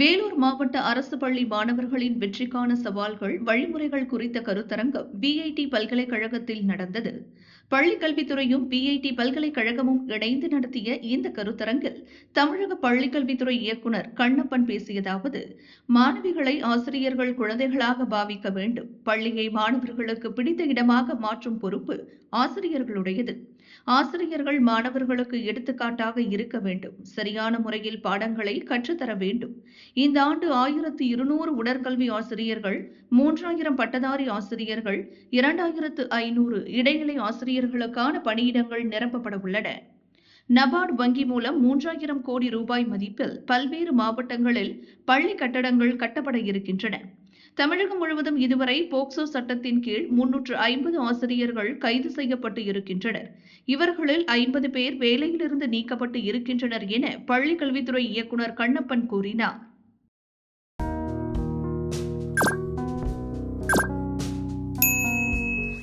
வேலூர் மாவட்ட அரசு பள்ளி மாணவர்களின் வெற்றிக்கான சவால்கள் வழிமுறைகள் குறித்த கருத்தரங்கம் பிஐடி பல்கலைக்கழகத்தில் நடந்தது. பள்ளிக்கல்வித்துறையும் பிஐடி பல்கலைக்கழகமும் இணைந்து நடத்திய இந்த கருத்தரங்கில் தமிழக பள்ளிக்கல்வித்துறை இயக்குனர் கண்ணப்பன் பேசியதாவது மாணவிகளை ஆசிரியர்கள் குழந்தைகளாக பாவிக்க வேண்டும். பள்ளியை மாணவர்களுக்கு பிடித்த இடமாக மாற்றும் பொறுப்பு ஆசிரியர்களுடையது. ஆசிரியர்கள் மாணவர்களுக்கு எடுத்துக்காட்டாக இருக்க வேண்டும். சரியான முறையில் பாடங்களை கற்றுத்தர வேண்டும். இந்த ஆண்டு ஆயிரத்து இருநூறு உடற்கல்வி ஆசிரியர்கள் மூன்றாயிரம் பட்டதாரி ஆசிரியர்கள் இரண்டாயிரத்து ஐநூறு இடைநிலை ஆசிரியர்களுக்கான பணியிடங்கள் நிரப்பப்பட உள்ளன. நபார்டு வங்கி மூலம் மூன்றாயிரம் கோடி ரூபாய் மதிப்பில் பல்வேறு மாவட்டங்களில் பள்ளி கட்டடங்கள் கட்டப்பட இருக்கின்றன. தமிழகம் முழுவதும் இதுவரை போக்சோ சட்டத்தின் கீழ் முன்னூற்று ஐம்பது ஆசிரியர்கள் கைது செய்யப்பட்டு இருக்கின்றனர். இவர்களில் ஐம்பது பேர் வேலையிலிருந்து நீக்கப்பட்டு இருக்கின்றனர் என பள்ளிக் கல்வித்துறை இயக்குனர் கண்ணப்பன் கூறினார்.